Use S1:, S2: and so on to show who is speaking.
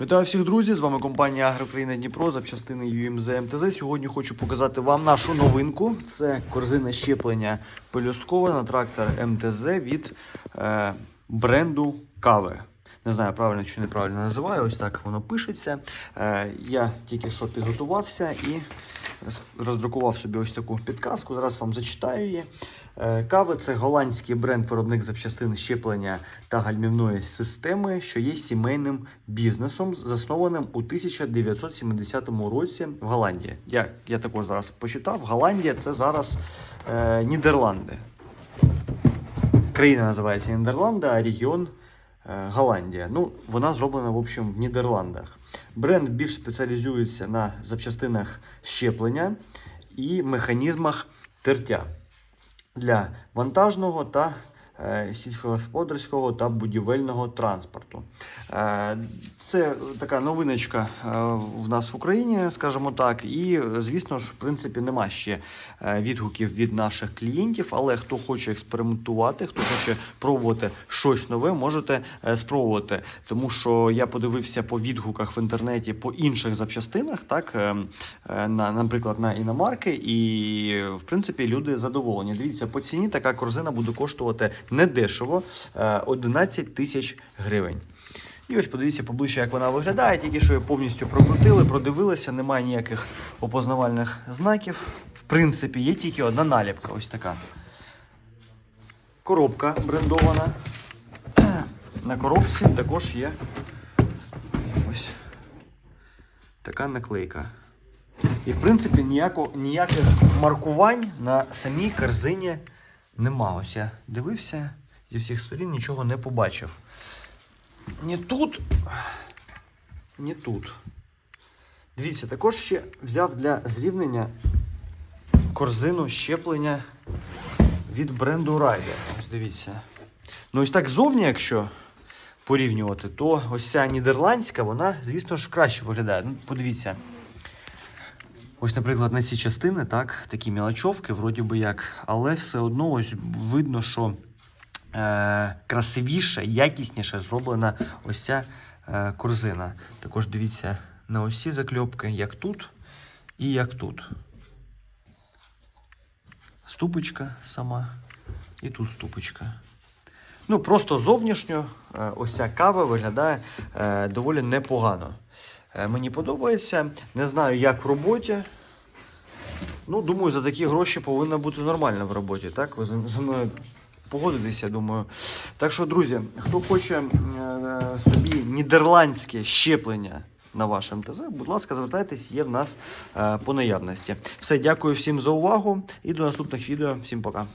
S1: Вітаю всіх друзі! З вами компанія Агрокраїна Дніпро, запчастини UMZ МТЗ. Сьогодні хочу показати вам нашу новинку. Це корзина щеплення пелюсткова на трактор МТЗ від е, бренду Кави. Не знаю, правильно чи неправильно називаю, ось так воно пишеться. Е, я тільки що підготувався і роздрукував собі ось таку підказку. Зараз вам зачитаю її. Е, Кави це голландський бренд-виробник запчастин щеплення та гальмівної системи, що є сімейним бізнесом, заснованим у 1970 році в Голландії. Я, я також зараз почитав. Голландія це зараз е, Нідерланди. Країна називається Нідерланди, а регіон е, Голландія. Ну, вона зроблена, в общем, в Нідерландах. Бренд більш спеціалізується на запчастинах щеплення і механізмах тертя для вантажного та сільськогосподарського та будівельного транспорту. Е, Це така новиночка е, в нас в Україні, скажімо так. І, е, звісно ж, в принципі, нема ще е, відгуків від наших клієнтів, але хто хоче експериментувати, хто хоче пробувати щось нове, можете е, спробувати. Тому що я подивився по відгуках в інтернеті по інших запчастинах, так, е, е, на, наприклад, на іномарки, і в принципі люди задоволені. Дивіться, по ціні така корзина буде коштувати недешево е, 11 тисяч гривень. І ось подивіться поближче, як вона виглядає. Тільки що її повністю прокрутили, продивилися, немає ніяких опознавальних знаків. В принципі, є тільки одна наліпка, ось така. Коробка брендована. На коробці також є ось така наклейка. І, в принципі, ніяко, ніяких маркувань на самій корзині нема. Ось я дивився зі всіх сторін, нічого не побачив. Ні тут, ні тут. Дивіться, також ще взяв для зрівнення корзину щеплення від бренду Ryder. Ось дивіться. Ну, ось так зовні, якщо порівнювати, то ось ця нідерландська, вона, звісно ж, краще виглядає. Ну, подивіться. Ось, наприклад, на ці частини, так, такі мілочовки, вроді би як, але все одно ось видно, що е, красивіше, якісніше зроблена ось ця е, корзина. Також дивіться на ось ці закльопки, як тут і як тут. Ступочка сама, і тут ступочка. Ну, просто зовнішньо е, ось ця кава виглядає е, доволі непогано. Е, мені подобається. Не знаю, як в роботі. Ну, думаю, за такі гроші повинна бути нормально в роботі. Так? Ви зі мною погодитеся, думаю. Так що, друзі, хто хоче е, собі нідерландське щеплення на ваш МТЗ, будь ласка, звертайтесь, є в нас е, по наявності. Все, дякую всім за увагу і до наступних відео. Всім пока.